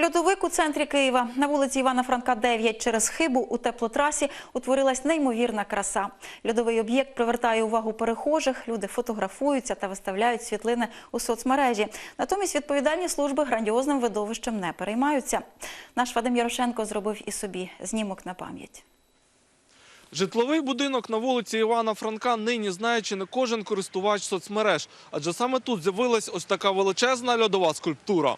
Льодовик у центрі Києва на вулиці Івана Франка 9 через хибу у теплотрасі утворилась неймовірна краса. Льодовий об'єкт привертає увагу перехожих. Люди фотографуються та виставляють світлини у соцмережі. Натомість відповідальні служби грандіозним видовищем не переймаються. Наш Вадим Ярошенко зробив і собі знімок на пам'ять. Житловий будинок на вулиці Івана Франка нині знає чи не кожен користувач соцмереж, адже саме тут з'явилась ось така величезна льодова скульптура.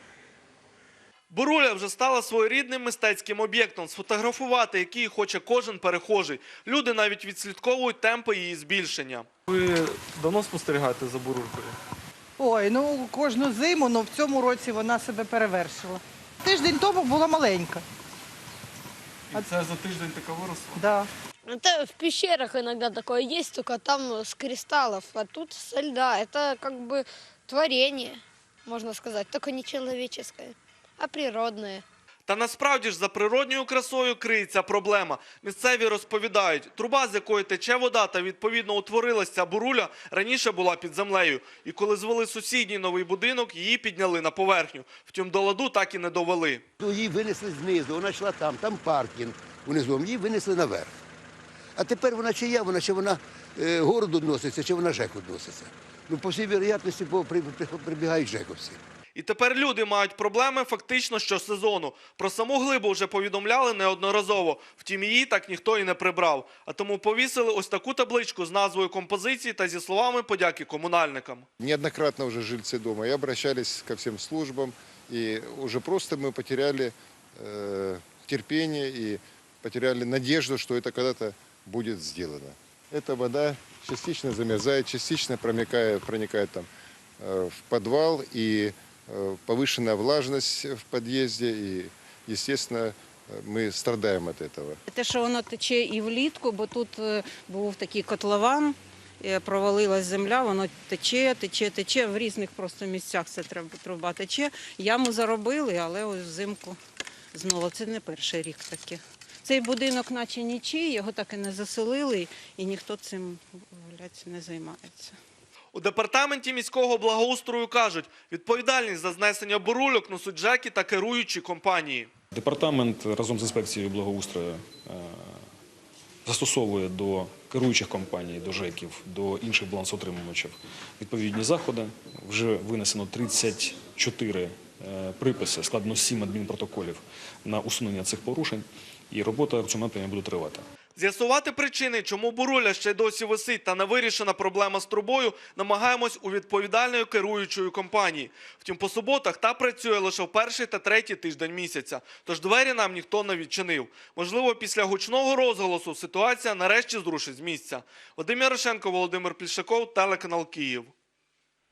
Буруля вже стала своєрідним мистецьким об'єктом, сфотографувати який хоче кожен перехожий. Люди навіть відслідковують темпи її збільшення. Ви давно спостерігаєте за бурулькою? Ой, ну кожну зиму, але в цьому році вона себе перевершила. Тиждень тому була маленька. І це за тиждень така виросла. Да. Это в пещерах иногда такое есть, только там с кристаллов, а тут со льда. Это как бы творение, можно сказать, только не человеческое, а природное. Та насправді ж за природньою красою криється проблема. Місцеві розповідають, труба, з якої тече вода та відповідно утворилася ця буруля, раніше була під землею. І коли звели сусідній новий будинок, її підняли на поверхню. Втім, до ладу так і не довели. Ну, її винесли знизу, вона йшла там, там паркінг унизу, її винесли наверх. А тепер вона чия, вона чи вона е, городу відноситься, чи вона ЖЕКу відноситься. Ну, по всій вероятності, бо при, при, прибігають ЖЕКовці. І тепер люди мають проблеми фактично щосезону. Про саму глибу вже повідомляли неодноразово. Втім, її так ніхто і не прибрав. А тому повісили ось таку табличку з назвою композиції та зі словами подяки комунальникам. Неоднократно уже жильцы дома и обращались ко всем службам, и уже просто мы потеряли э, терпение и потеряли надежду, что это когда-то будет сделано. Эта вода частично замерзает, частично проникает, проникает там, э, в подвал, и э, повышенная влажность в подъезде, и, естественно, э, мы страдаем от этого. Те, що воно тече і влітку, бо тут е, був такий котлован, е, провалилась земля, воно тече, тече, тече. В різних просто місцях це треба труба тече. Яму заробили, але ось взимку знову. Це не перший рік таке. Цей будинок, наче нічий, його так і не заселили, і ніхто цим виявляється, не займається. У департаменті міського благоустрою кажуть, відповідальність за знесення бурульок несуть ЖЕКи та керуючі компанії. Департамент разом з інспекцією благоустрою е, застосовує до керуючих компаній, до ЖЕКів, до інших балансоутримувачів відповідні заходи. Вже винесено 34 е, приписи, складено 7 адмінпротоколів на усунення цих порушень, і робота в цьому напрямі буде тривати. З'ясувати причини, чому буруля ще досі висить та не вирішена проблема з трубою, намагаємось у відповідальної керуючої компанії. Втім, по суботах та працює лише в перший та третій тиждень місяця. Тож двері нам ніхто не відчинив. Можливо, після гучного розголосу ситуація нарешті зрушить з місця. Вадим Ярошенко, Володимир Плішаков, телеканал Київ.